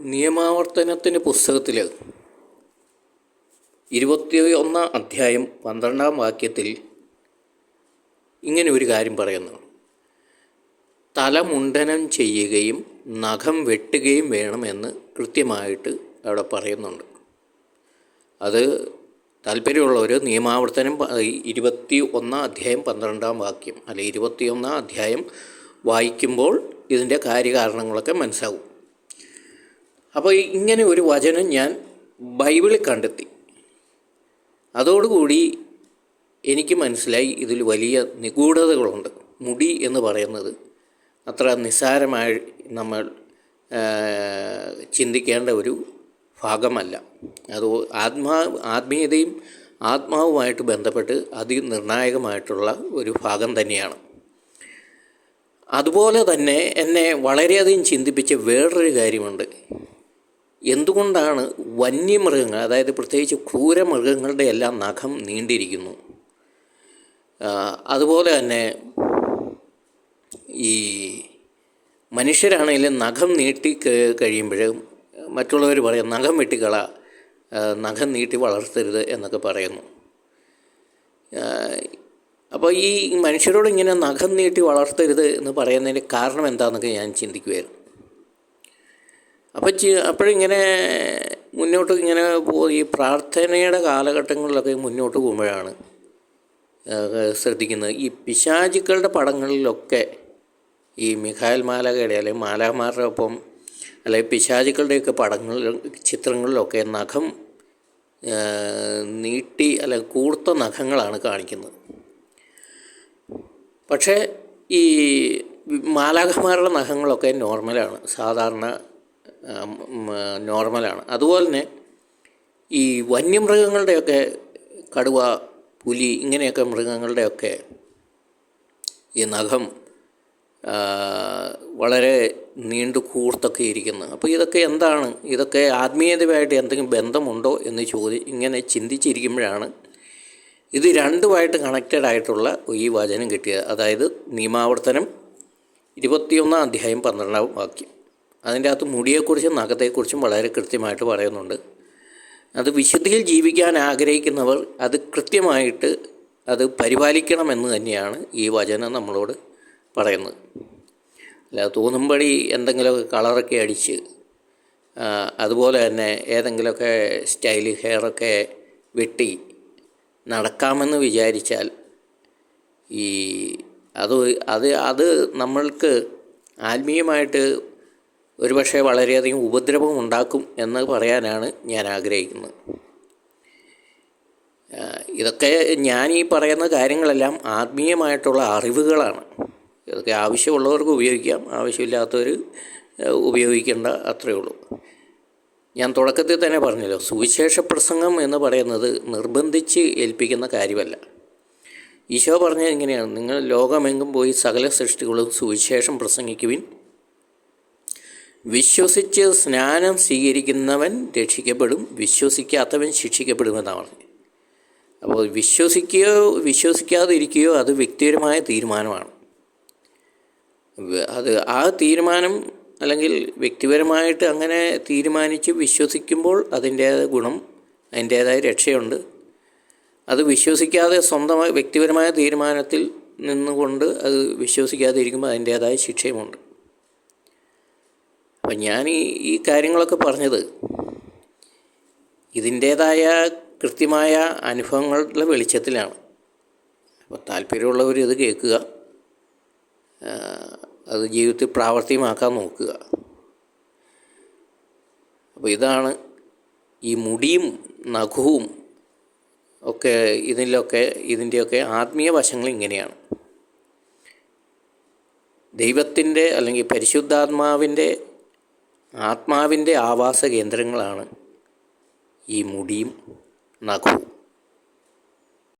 നിയമാവർത്തനത്തിന്റെ പുസ്തകത്തിൽ ഇരുപത്തി ഒന്നാം അധ്യായം പന്ത്രണ്ടാം വാക്യത്തിൽ ഇങ്ങനെ ഒരു കാര്യം പറയുന്നു. തലമുണ്ടനം ചെയ്യുകയും നഖം വെട്ടുകയും വേണമെന്ന് കൃത്യമായിട്ട് അവിടെ പറയുന്നുണ്ട്. അത് താല്പര്യമുള്ളവർ നിയമാവർത്തനം ഇരുപത്തി ഒന്നാം അധ്യായം പന്ത്രണ്ടാം വാക്യം അല്ലെ ഇരുപത്തി ഒന്നാം അധ്യായം വായിക്കുമ്പോൾ ഇതിന്റെ കാര്യകാരണങ്ങളൊക്കെ മനസ്സിലാവും. അപ്പോൾ ഇങ്ങനെ ഒരു വചനം ഞാൻ ബൈബിളിൽ കണ്ടെത്തി. അതോടുകൂടി എനിക്ക് മനസ്സിലായി ഇതിൽ വലിയ നിഗൂഢതകളുണ്ട്. മുടി എന്ന് പറയുന്നത് അത്ര നിസ്സാരമായി നമ്മൾ ചിന്തിക്കേണ്ട ഒരു ഭാഗമല്ല. അത് ആത്മാ ആത്മീയതയും ആത്മാവുമായിട്ട് ബന്ധപ്പെട്ട് അതിനിർണായകമായിട്ടുള്ള ഒരു ഭാഗം തന്നെയാണ്. അതുപോലെ തന്നെ എന്നെ വളരെയധികം ചിന്തിപ്പിച്ച വേറൊരു കാര്യമുണ്ട്. എന്തുകൊണ്ടാണ് വന്യമൃഗങ്ങൾ അതായത് പ്രത്യേകിച്ച് ക്രൂരമൃഗങ്ങളുടെ എല്ലാം നഖം നീണ്ടിരിക്കുന്നു? അതുപോലെ തന്നെ ഈ മനുഷ്യരാണെങ്കിലും നഖം നീട്ടി കഴിയുമ്പോഴും മറ്റുള്ളവർ പറയും നഖം വെട്ടിക്കള നഖം നീട്ടി വളർത്തരുത് എന്നൊക്കെ പറയുന്നു. അപ്പോൾ ഈ മനുഷ്യരോട് ഇങ്ങനെ നഖം നീട്ടി വളർത്തരുത് എന്ന് പറയുന്നതിന്റെ കാരണം എന്താണെന്നൊക്കെ ഞാൻ ചിന്തിക്കുമായിരുന്നു അപ്പോൾ അപ്പോഴിങ്ങനെ മുന്നോട്ട് ഇങ്ങനെ പോയി. പ്രാർത്ഥനയുടെ കാലഘട്ടങ്ങളിലൊക്കെ മുന്നോട്ട് പോകുമ്പോഴാണ് ശ്രദ്ധിക്കുന്നത്. ഈ പിശാചുക്കളുടെ പടങ്ങളിലൊക്കെ ഈ മിഖായൽ മാലകയുടെ അല്ലെങ്കിൽ മാലാമാരുടെ ഒപ്പം അല്ലെങ്കിൽ പിശാചുക്കളുടെയൊക്കെ പടങ്ങൾ ചിത്രങ്ങളിലൊക്കെ നഖം നീട്ടി അല്ലെങ്കിൽ കൂർത്ത നഖങ്ങളാണ് കാണിക്കുന്നത്. പക്ഷേ ഈ മാലാഖമാരുടെ നഖങ്ങളൊക്കെ നോർമലാണ്. സാധാരണ നോർമലാണ്. അതുപോലെ തന്നെ ഈ വന്യമൃഗങ്ങളുടെയൊക്കെ കടുവ പുലി ഇങ്ങനെയൊക്കെ മൃഗങ്ങളുടെയൊക്കെ ഈ നഖം വളരെ നീണ്ടു കൂർത്തൊക്കെ ഇരിക്കുന്നു. അപ്പോൾ ഇതൊക്കെ എന്താണ്? ഇതൊക്കെ ആത്മീയതയുമായിട്ട് എന്തെങ്കിലും ബന്ധമുണ്ടോ എന്ന് ചോദി ഇങ്ങനെ ചിന്തിച്ചിരിക്കുമ്പോഴാണ് ഇത് രണ്ടുമായിട്ട് കണക്റ്റഡ് ആയിട്ടുള്ള ഈ വചനം കിട്ടിയത്. അതായത് നിയമാവർത്തനം ഇരുപത്തിയൊന്നാം അധ്യായം പന്ത്രണ്ടാം വാക്യം. അതിന്റെ അകത്ത് മുടിയെക്കുറിച്ചും നഖത്തെക്കുറിച്ചും വളരെ കൃത്യമായിട്ട് പറയുന്നുണ്ട്. അത് വിശുദ്ധിയിൽ ജീവിക്കാൻ ആഗ്രഹിക്കുന്നവർ അത് കൃത്യമായിട്ട് അത് പരിപാലിക്കണമെന്ന് തന്നെയാണ് ഈ വചനം നമ്മളോട് പറയുന്നത്. അല്ല തോന്നുമ്പഴി എന്തെങ്കിലുമൊക്കെ കളറൊക്കെ അടിച്ച് അതുപോലെ തന്നെ ഏതെങ്കിലുമൊക്കെ സ്റ്റൈൽ ഹെയറൊക്കെ വെട്ടി നടക്കാമെന്ന് വിചാരിച്ചാൽ ഈ അത് അത് അത് നമ്മൾക്ക് ആത്മീയമായിട്ട് ഒരുപക്ഷെ വളരെയധികം ഉപദ്രവം ഉണ്ടാക്കും എന്ന് പറയാനാണ് ഞാൻ ആഗ്രഹിക്കുന്നത്. ഇതൊക്കെ ഞാൻ ഈ പറയുന്ന കാര്യങ്ങളെല്ലാം ആത്മീയമായിട്ടുള്ള അറിവുകളാണ്. ഇതൊക്കെ ആവശ്യമുള്ളവർക്ക് ഉപയോഗിക്കാം ആവശ്യമില്ലാത്തവർ ഉപയോഗിക്കേണ്ട അത്രയേ ഉള്ളൂ. ഞാൻ തുടക്കത്തിൽ തന്നെ പറഞ്ഞല്ലോ സുവിശേഷ പ്രസംഗം എന്ന് പറയുന്നത് നിർബന്ധിച്ച് ഏൽപ്പിക്കുന്ന കാര്യമല്ല. ഈശോ പറഞ്ഞത് ഇങ്ങനെയാണ് നിങ്ങൾ ലോകമെങ്കും പോയി സകല സൃഷ്ടികളും സുവിശേഷം പ്രസംഗിക്കുവിൻ വിശ്വസിച്ച് സ്നാനം സ്വീകരിക്കുന്നവൻ രക്ഷിക്കപ്പെടും വിശ്വസിക്കാത്തവൻ ശിക്ഷിക്കപ്പെടുമെന്നാണ് പറഞ്ഞത്. അപ്പോൾ വിശ്വസിക്കുകയോ വിശ്വസിക്കാതിരിക്കുകയോ അത് വ്യക്തിപരമായ തീരുമാനമാണ്. അത് ആ തീരുമാനം അല്ലെങ്കിൽ വ്യക്തിപരമായിട്ട് അങ്ങനെ തീരുമാനിച്ച് വിശ്വസിക്കുമ്പോൾ അതിന്റേതായ ഗുണം അതിന്റേതായ രക്ഷയുണ്ട്. അത് വിശ്വസിക്കാതെ സ്വന്തമായി വ്യക്തിപരമായ തീരുമാനത്തിൽ നിന്നുകൊണ്ട് അത് വിശ്വസിക്കാതെ ഇരിക്കുമ്പോൾ അതിന്റേതായ ശിക്ഷയുമുണ്ട്. അപ്പം ഞാൻ ഈ ഈ കാര്യങ്ങളൊക്കെ പറഞ്ഞത് ഇതിന്റേതായ കൃത്യമായ അനുഭവങ്ങളുടെ വെളിച്ചത്തിലാണ്. അപ്പോൾ താല്പര്യമുള്ളവർ ഇത് കേൾക്കുക. അത് ജീവിതത്തിൽ പ്രാവർത്തികമാക്കാൻ നോക്കുക. അപ്പോൾ ഇതാണ് ഈ മുടിയും നഖവും ഒക്കെ ഇതിലൊക്കെ ഇതിന്റെയൊക്കെ ആത്മീയ വശങ്ങൾ ഇങ്ങനെയാണ്. ദൈവത്തിന്റെ അല്ലെങ്കിൽ പരിശുദ്ധാത്മാവിന്റെ ആത്മാവിന്റെ ആവാസ കേന്ദ്രങ്ങളാണ് ഈ മുടിയും നഖവും.